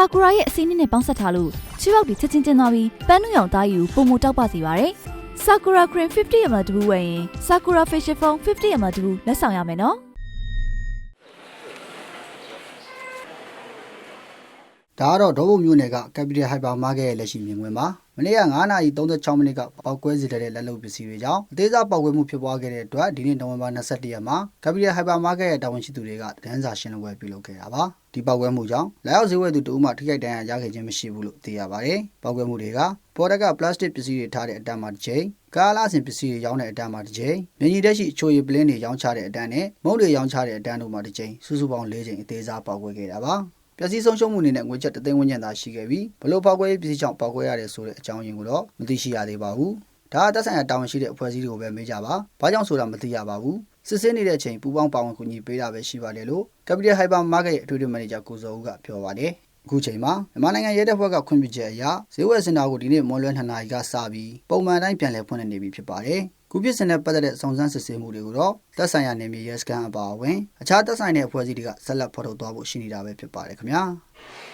ဆာကူရာရဲ့အစင်းနစ်နဲ့ပေါင်းဆက်ထားလို့ချီပေါက်တွေချက်ချင်းချင်းသွားပြီးပန်းနုရောင်သားယူပုံမတောက်ပစေပါတယ်ဆာကူရာ cream 50 ml တဘူးဝယ်ရင်ဆာကူရာ facial foam 50 ml တဘူးလက်ဆောင်ရမယ်နော်ဒါကတော့ဒေါဘုံမြို့နယ်က Capital Hyper Market ရဲ့လက်ရှိမြင်ကွင်းပါမ နေ့က9:36မိနစ်ကပောက်ကွဲစေတဲ့လက်လုံပစ္စည်းတွေကြောင့်အသေးစားပောက်ကွဲမှုဖြစ်ပွားခဲ့တဲ့အတွက်ဒီနေ့နိုဝင်ဘာ21ရက်မှာ Capital Hyper Market ရဲ့တာဝန်ရှိသူတွေကတန်းစာရှင်းလင်းပွဲပြုလုပ်ခဲ့တာပါဒီပောက်ကွဲမှုကြောင့်လာရောက်ဈေးဝယ်သူတဦးမှထိခိုက်ဒဏ်ရာရခဲ့ခြင်းမရှိဘူးလို့သိရပါတယ်ပောက်ကွဲမှုတွေကပေါ်တက်ကပလတ်စတစ်ပစ္စည်းတွေထားတဲ့အတန်းမှာတစ်ချိန်ကားလာဆင်ပစ္စည်းတွေရောင်းတဲ့အတန်းမှာတစ်ချိန်မြင်းကြီးတက်ရှိအချိုရည်ပလင်းတွေရောင်းချတဲ့အတန်းနဲ့မုန့်တွေရောင်းချတဲ့အတန်းတို့မှာတစ်ချိန်စုစုပေါင်း၄ချိန်အသေးစားပောက်ကွဲခဲ့တာပါ ပျက်စီးဆုံးရှုံးမှုအနေနဲ့ငွေကျပ်တသိန်းဝန်းကျင်သာရှိခဲ့ပြီးဘလို့ပောက်ကွဲရေးပစ္စည်းကြောင့်ပောက်ကွဲရတယ်ဆိုတဲ့အကြောင်းရင်းကိုတော့မသိရှိရသေးပါဘူး။ဒါကသက်ဆိုင်ရာတာဝန်ရှိတဲ့အဖွဲ့အစည်းတွေကိုပဲမေးကြပါ။ဘာကြောင့်ဆိုတာမသိရပါဘူး။စစ်ဆေးနေတဲ့အချိန်ပူပေါင်းပါဝင်ကူညီပေးတာပဲရှိပါတယ်လို့ Capital Hyper Market ရဲ့အထွေထွေမန်နေဂျာကိုစောဦးကပြောပါတယ်။အခုချိန်မှာမြန်မာနိုင်ငံရဲတပ်ဖွဲ့ကခွင့်ပြုချက်အရဈေးဝယ်စင်တာကိုဒီနေ့မွန်လွဲ2နာရီကစပြီးပုံမှန်တိုင်းပြန်လည်ဖွင့်လှစ်နေပြီဖြစ်ပါတယ်။ ခုဖြစ်စဉ်နဲ့ပတ်သက်တဲ့စုံစမ်းစစ်ဆေးမှုတွေကိုတော့သက်ဆိုင်ရာနေမြေရဲစခန်းအပါအဝင်အခြားသက်ဆိုင်တဲ့အဖွဲ့အစည်းတွေကဆက်လက်ဖော်ထုတ်သွားဖို့ရှိနေတာပဲဖြစ်ပါတယ်ခင်ဗျာ။